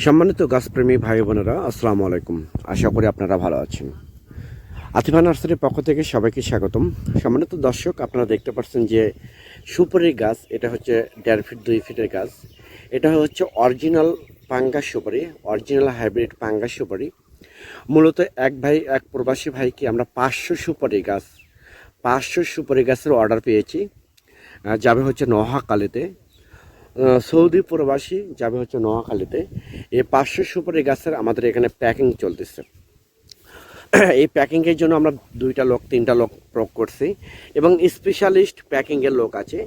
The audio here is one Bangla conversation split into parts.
সম্মানিত গাছপ্রেমী ভাই বোনেরা, আসসালামু আলাইকুম। আশা করি আপনারা ভালো আছেন। আতিফা নার্সারির পক্ষ থেকে সবাইকে স্বাগতম। সম্মানিত দর্শক, আপনারা দেখতে পাচ্ছেন যে সুপারির গাছ, এটা হচ্ছে দেড় ফিট, দুই ফিটের গাছ। এটা হচ্ছে অরিজিনাল পাঙ্গাস সুপারি, অরিজিনাল হাইব্রিড পাঙ্গা সুপারি। মূলত এক ভাই, এক প্রবাসী ভাইকে আমরা পাঁচশো সুপারি গাছ, পাঁচশো সুপারি গাছের অর্ডার পেয়েছি। যাবে হচ্ছে নোহাকালিতে সৌদি প্রবাসী যাবে হচ্ছে নোয়াখালীতে। এই পাঁচশো সুপারি গাছের আমাদের এখানে প্যাকিং চলতেছে। এই প্যাকিংয়ের জন্য আমরা দুইটা লোক, তিনটা লোক প্রয়োগ করছি। এবং স্পেশালিস্ট প্যাকিংয়ের লোক আছে,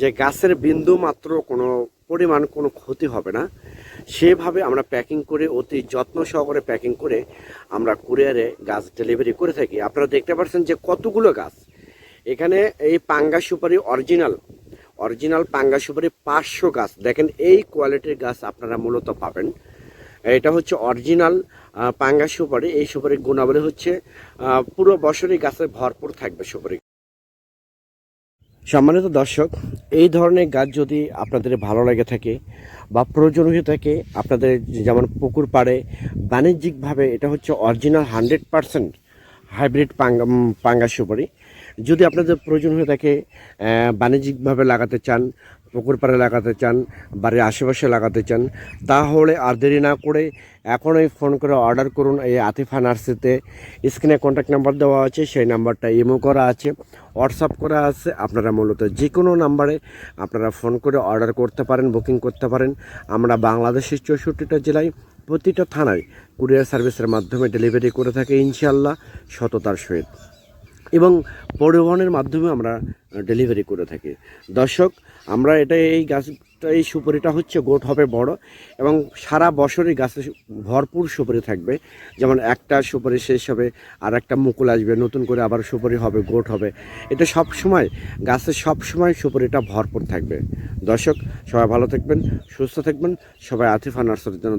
যে গাছের বিন্দু মাত্র কোনো পরিমাণ কোনো ক্ষতি হবে না। সেভাবে আমরা প্যাকিং করে, অতি যত্ন সহকারে প্যাকিং করে আমরা কুরিয়ারে গাছ ডেলিভারি করে থাকি। আপনারা দেখতে পাচ্ছেন যে কতগুলো গাছ। এখানে এই পাঙ্গা সুপারি অরিজিনাল অরিজিনাল পাঙ্গা সুপারি পাঁচশো গাছ। দেখেন, এই কোয়ালিটির গাছ আপনারা মূলত পাবেন। এটা হচ্ছে অরিজিনাল পাঙ্গা সুপারি এই সুপারির গুণাবলী হচ্ছে পুরো বছরই গাছে ভরপুর থাকবে সুপারি। সম্মানিত দর্শক, এই ধরনের গাছ যদি আপনাদের ভালো লাগে থাকে বা প্রয়োজন হয়ে থাকে, আপনাদের যেমন পুকুর পাড়ে, বাণিজ্যিকভাবে এটা হচ্ছে অরিজিনাল হান্ড্রেড পারসেন্ট হাইব্রিড পাঙ্গা পাঙ্গা সুপারি যদি আপনাদের প্রয়োজন হয়ে থাকে বাণিজ্যিকভাবে লাগাতে চান, পুকুর পাড়ে লাগাতে চান, বাড়ির আশেপাশে লাগাতে চান, তাহলে আর দেরি না করে এখনই ফোন করে অর্ডার করুন এই আতিফা নার্সিতে। স্ক্রিনে কন্ট্যাক্ট নাম্বার দেওয়া আছে, সেই নাম্বারটা ইমো করা আছে হোয়াটসঅ্যাপ করা আছে, আপনারা মূলত যে কোনো নাম্বারে আপনারা ফোন করে অর্ডার করতে পারেন বুকিং করতে পারেন। আমরা বাংলাদেশের চৌষট্টিটা জেলায় প্রতিটা থানায় কুরিয়ার সার্ভিসের মাধ্যমে ডেলিভারি করে থাকি ইনশাল্লাহ সততার সহিত। এবং পরিবহনের মাধ্যমে আমরা ডেলিভারি করে থাকি। দর্শক, আমরা এটা, এই গাছটা, এই সুপারিটা হচ্ছে গোট হবে বড় এবং সারা বছরই গাছে ভরপুর সুপারি থাকবে। যেমন একটা সুপারি শেষ হবে আর একটা মুকুল আসবে, নতুন করে আবার সুপারি হবে, গোট হবে। এটা সব সময়, গাছে সব সময় সুপারিটা ভরপুর থাকবে। দর্শক, সবাই ভালো থাকবেন, সুস্থ থাকবেন। সবাই আতিফা নার্সারির জন্য